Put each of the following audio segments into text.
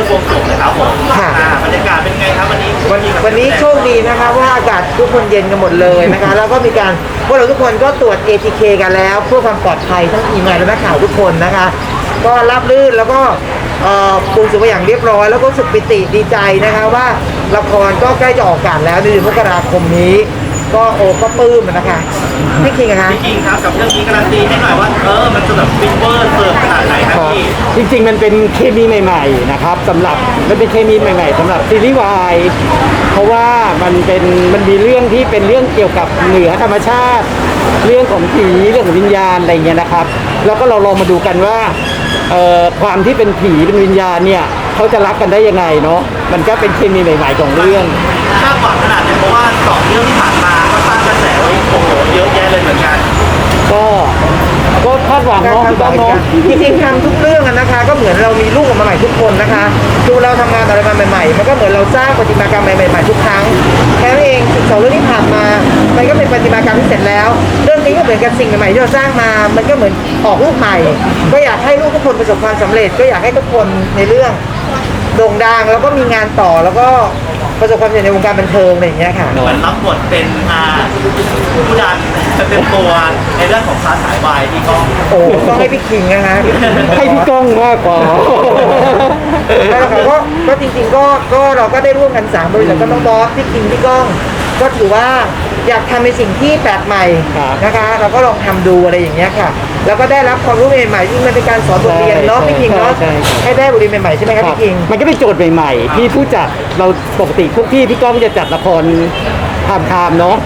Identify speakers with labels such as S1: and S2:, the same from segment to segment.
S1: เลิกบวงสรวงนะครับผม
S2: ค่ะ
S1: อ่าบรรยากาศเป็นไงครับวันนี้
S2: วันวันนี้โชคดีนะคะว่าอากาศทุกคนเย็นกันหมดเลยนะคะ แล้วก็มีการพวกเราทุกคนก็ตรวจ ATK กันแล้ว เพื่อความปลอดภัยทั้งทีมงานและนักข่าวทุกคนนะคะ ก็รับลื่นแล้วก็เอ่อปรุงสุกไปอย่างเรียบร้อย แล้วก็รู้สึกปิติดีใจนะคะว่าละครก็ใกล้จะออกอากาศแล้วในเดือนมกราคมนี้ ก็โอ้ก็ปลื้มนะคะพี่คิงอะคะ
S1: พี่กิงครับกับเรื่องนี้การันตีให้หน่อยว่าเออมันจะแบบฟินเวอร์เสิร์ฟขนาดไหนครับ
S3: ครับ
S1: พี่
S3: จริงๆ มันเป็นเคมีใหม่ ๆ นะครับสำหรับมันเป็นเคมีใหม่ ๆสำหรับซีรีส์วายเพราะว่ามันเป็นมันมีเรื่องที่เป็นเรื่องเกี่ยวกับเหนือธรรมชาติ เรื่องของผีเรื่องของวิญญาณอะไรเงี้ยนะครับ แล้วก็เราลองมาดูกันว่าเอ่อความที่เป็นผีเป็นวิญญาณเนี่ยเขาจะรักกันได้ยังไงเนาะมันก็เป็นเคมีใหม่ ๆ ของเรื่อง
S1: คาดหวังขนาดไหนเพราะว่า สองเรื่องที่ผ่านมาก็สร้างกระแสไว้โอ้โหเยอะแยะเลยเหมือนกัน
S3: ก็ก็คาดหวัง
S2: การ
S3: เนาะ
S2: ทำต่อ
S3: เนาะ
S2: จริงๆทำทุกเรื่องอะนะคะ ก็เหมือนเรามีลูกออกมาใหม่ทุกคนนะคะดูเราทำงานอะไรมาใหม่ๆมันก็เหมือนเราสร้างประติมากรรมใหม่ๆทุกครั้งแค่นั้นเองสองเรื่องที่ผ่านมา มันก็เป็นประติมากรรมที่เสร็จแล้ว เรื่องนี้ก็เหมือนกับสิ่งใหม่ๆที่เราสร้างมา มันก็เหมือนออกลูกใหม่ ก็อยากให้ลูกทุกคนประสบความสำเร็จ ก็อยากให้ทุกคนในเรื่อง โด่งดังแล้วก็มีงานต่อแล้วก็ประสบความสำเร็จในวงการบันเทิงอะไรอย่างเงี้ยค่ะ
S1: เหมือนรับบทเป็นอ่าผู้ดันเป็นตัวในเรื่องของค้าสายวายที่ก็
S2: โอ้ต้องให้พี่คิงนะคะ
S3: ให้พี่ก้องมากกว่า
S2: นั่นแหละค่ะก็ก็จริงๆก็ก็เราก็ได้ร่วมกันสามบริษัทก็น้องบอสพี่คิงพี่ก้อง ก็ถือว่าอยากทำในสิ่งที่แปลกใหม่
S3: ครับ
S2: นะคะ เราก็ลองทำดูอะไรอย่างเงี้ยค่ะ แล้วก็ได้รับความรู้ใหม่ๆที่มันเป็นการสอนบทเรียนเนาะ
S3: ใช่
S2: พี่คิงเนาะ
S3: ใช่ใช่
S2: ให้ได้บทเรียนใหม่ๆใช่ไหมครับ
S3: ครับ
S2: พี่คิง
S3: มันก็เป็นโจทย์ใหม่ๆ ที่ผู้จัดเราปกติทุกที่พี่ก้องจะจัดละครทำทามเนาะ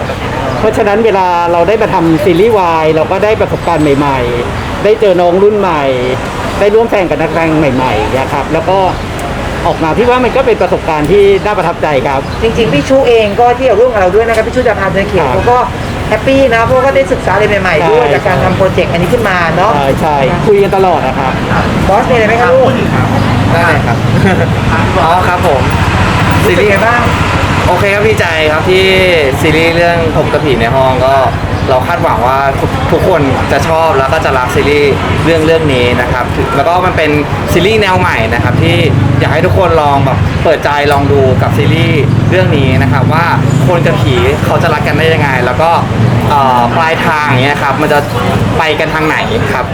S3: เพราะฉะนั้นเวลาเราได้มาทำซีรีส์วายเราก็ได้ประสบการณ์ใหม่ ๆ ได้เจอน้องรุ่นใหม่ ได้ร่วมแข่งกับนักแสดงใหม่ๆนะครับแล้วก็ ออกมาที่ว่ามันก็เป็นประสบการณ์ที่น่าประทับใจครับ
S2: จริง ๆ พี่ชูเองก็ที่อยู่ร่วมกับเราด้วยนะครับพี่ชูจะพาเดินเขียว
S3: ครับ
S2: เขาก็แฮปปี้นะเพราะว่าก็ได้ศึกษาอะไรใหม่ๆด้วย
S3: ใช่
S2: จากการทำโปรเจกต์อันนี้ขึ้นมาเนาะ
S3: ใช่ใช่คุยกันตลอดนะครับ
S2: บอสมีอะไรไหมครับลูก
S4: ได้เลยครับอ๋อครับผมซี
S2: เป็น
S4: รีส์
S2: ไงบ้าง
S4: โอเคครับดีใจครับที่ซีรีส์เรื่องผมกับผีในห้องก็ เราคาดหวังว่าทุกทุกคนจะชอบแล้วก็จะรักซีรีส์เรื่องเรื่องนี้นะครับถึงแล้วก็มันเป็นซีรีส์แนวใหม่นะครับที่อยากให้ทุกคนลองแบบเปิดใจลองดูกับซีรีส์เรื่องนี้นะครับว่าคนกับผีเขาจะรักกันได้ยังไง แล้วก็เอ่อปลายทางเนี้ยครับมันจะไปกันทางไหนครับ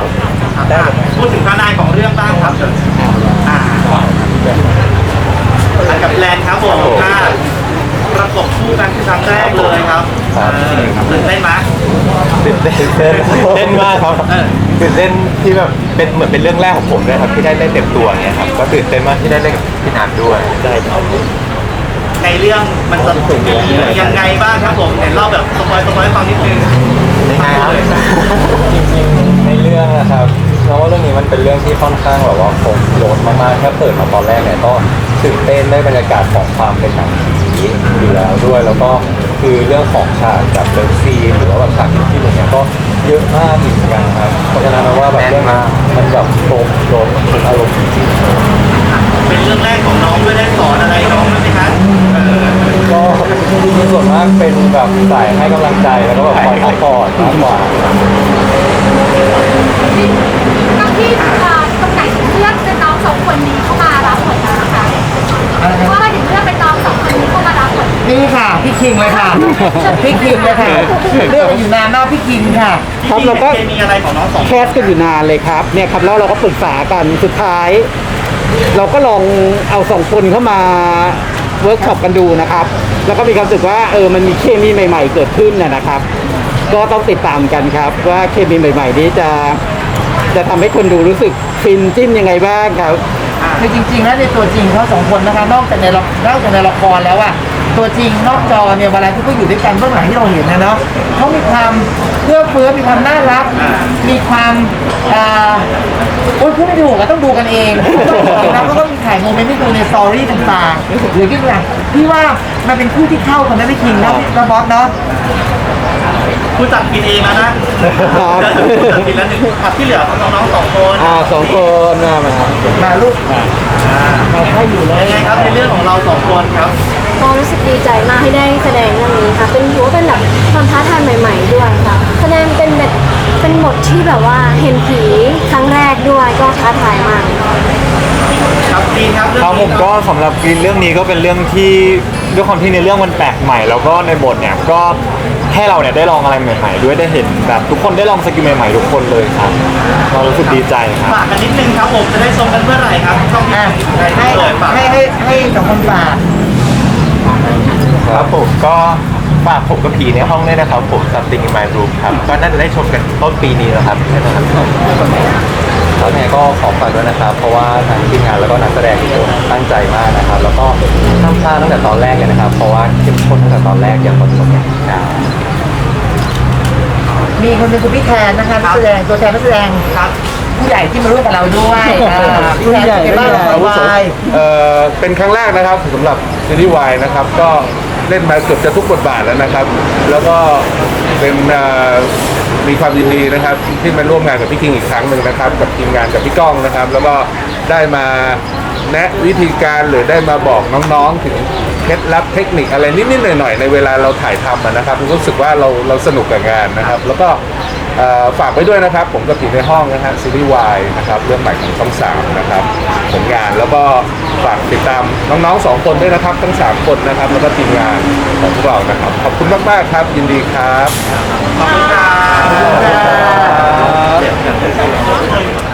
S1: พูดถึงทนายของเรื่องบ้างครับอ่าอันกับแลนครับผม ถ้าประกบคู่กันคือครั้งแรกเลยครับ
S5: ครับ
S1: เออตื่นเต้นไหม
S5: ตื่นเต้นตื่นเต้นตื่นเต้นมากครับ
S1: เออ
S5: ตื่นเต้นที่แบบเป็นเหมือนเป็นเรื่องแรกของผมด้วยครับที่ได้เล่นเต็มตัวอย่างเงี้ยครับก็ตื่นเต้นมากที่ได้เล่นกับพี่นัทด้วยได้ครับ
S1: ในเรื่องมันจะยังไงบ้างครับผมเห็นเล่าแบบสปอยสปอยให้ฟังนิดนึง
S5: ยังไงครับจริงๆในเรื่องนะครับเราว่าเรื่องนี้มันเป็นเรื่องที่ค่อนข้างแบบว่าครบรถมากๆแค่เปิดมาตอนแรกเนี่ยก็ตื่นเต้นได้บรรยากาศของความเป็นหนังผี อยู่แล้วด้วย แล้วก็คือเรื่องของฉากแบบเลิฟซีนหรือว่าแบบฉากที่อะไรเงี้ยก็เยอะมากอีกเหมือนกันครับเพราะฉะนั้นเราว่าแบบเรื่องนี้มันแบบครบรถอารมณ์จริงๆ
S1: เป็นเรื่องแรกของน้องด้วยได้สอนอะไรน้องด้วยไหมครับเออ
S5: ก็ส่วนมากเป็นแบบสายให้กำลังใจแล้วก็แบบคอยซัพพอร์ตมากกว่า
S6: ทั้งที่เอ่อตรงไหนถึงเลือกเป็นน้องสองคนนี้เข้ามารับบทนะคะว่าทำไมถึงเลือกเป็นน้องสองคนนี้เข้ามารับบท
S2: นี่ค่ะ พี่คิงเลยค่ะ พี่คิงเลยค่ะเรื่องมันอยู่นานมากพี่คิงค่ะ
S3: ครับเราก็
S1: เคมีอะไรของน้องสอง
S3: แคสกันอยู่นานเลยครับเนี่ยครับแล้วเราก็ปรึกษากันสุดท้าย เราก็ลองเอาสองคนเข้ามาเวิร์กช็อปกันดูนะครับ แล้วก็มีความรู้สึกว่าเออมันมีเคมีใหม่ ๆ เกิดขึ้นนะนะครับ ก็ต้องติดตามกันครับ ว่าเคมีใหม่ ๆ นี้จะจะทำให้คนดูรู้สึกฟินจิ้นยังไงบ้างครับ
S2: คือจริงๆแล้วในตัวจริงเขาสองคนนะคะนอกจากในละนอกจากในละครแล้วอะ ตัวจริงนอกจอเนี่ยเวลาที่เขาอยู่ด้วยกันเบื้องหลังที่เราเห็นนะเนาะเขามีความเพื่อเฟื้อมีความน่ารัก มีความอ่าโอ้ยพูดไม่ถูกอะต้องดูกันเองแล้วเขาก็มีถ่ายโมเมนต์ที่ดูในสตอรี่ต่างๆหรือที่อย่างพี่ว่ามันเป็นคู่ที่เข้ากันนะพี่คิงนะพี่บอสเนาะ
S1: ผู้จัดกินเองแล้วนะผู้จัดกินแล้วหนึ่งครับที่เหลือของน้องๆสองคน
S3: อ่าสองคนมามา
S2: มาลูก
S1: อ่า
S2: มาให้อยู่เลย
S1: ยังไงครับในเรื่องของเราสองคนครับ
S7: ก็รู้สึกดีใจมากที่ได้แสดงเรื่องนี้ค่ะ เป็นถือว่าเป็นแบบความท้าทายใหม่ ๆ ด้วยค่ะ แสดงเป็นแบบเป็นบทที่แบบว่าเห็นผีครั้งแรกด้วยก็ท้าทายมาก
S1: ครับดีครับเรื่อง
S5: ครับ
S1: นี้
S5: ผมก็สำหรับกรีนเรื่องนี้ก็เป็นเรื่องที่ด้วยความที่ในเรื่องมันแปลกใหม่ แล้วก็ในบทเนี่ยก็ให้เราเนี่ยได้ลองอะไรใหม่ๆ ด้วยได้เห็นแบบทุกคนได้ลองสกิลใหม่ๆทุกคนเลยครับ เรารู้สึกดีใจครับ
S1: ฝากกันนิดนึงครับผมจะได้ชมกันเมื่อไหร่ครับช่อง
S2: อะ
S1: ไหน
S2: ให้
S1: เลยฝาก
S2: ให้ให้ให้สองคนฝาก
S8: ครับผม ก็ฝากผมกับผีในห้องด้วยนะครับผม Something in My Room ครับ ก็น่าจะได้ชมกันต้นปีนี้แล้วครับใช่ไหมครับ
S5: แล้วไงก็ขอฝากด้วยนะครับ เพราะว่าทางทีมงานแล้วก็นักแสดงทุกคนตั้งใจมากนะครับ แล้วก็ห้ามพลาดตั้งแต่ตอนแรกเลยนะครับ เพราะว่าเข้มข้นตั้งแต่ตอนแรกอย่างตอนจบเนี่ยครับ
S2: มีคนเป็นคุณพี่แทนนะคะนักแสดงตัวแทนนักแสดง
S1: ครับ
S2: ผู้ใหญ่ที่มาร่วมกับเราด้วยอ่าพี่แทนเป็นไงบ้างละครวาย
S9: เอ่อ เป็นครั้งแรกนะครับสำหรับซีรีส์วายนะครับ ก็ เล่นมาเกือบจะทุกบทบาทแล้วนะครับ แล้วก็เป็นมีความยินดีนะครับ ที่มาร่วมงานกับพี่คิงอีกครั้งหนึ่งนะครับ กับทีมงานกับพี่ก้องนะครับ แล้วก็ได้มาแนะวิธีการหรือได้มาบอกน้องๆถึง ล็ดลับเทคนิคอะไรนิดๆหน่อยๆในเวลาเราถ่ายทำนะครับรู้สึกว่าเราเราสนุกกับงานนะครับ แล้วก็ฝากไว้ด้วยนะครับ ผมกับผีในห้องนะฮะซีรีส์วายนะครับเรื่องใหม่ของช่องสามนะครับผลงานแล้วก็ฝากติดตามน้องๆสองคนด้วยนะครับ ทั้งสามคนนะครับ แล้วก็ทีมงานของพวกเรานะครับ ขอบคุณมากๆครับ ยินดีครับ
S1: ขอบคุณครับ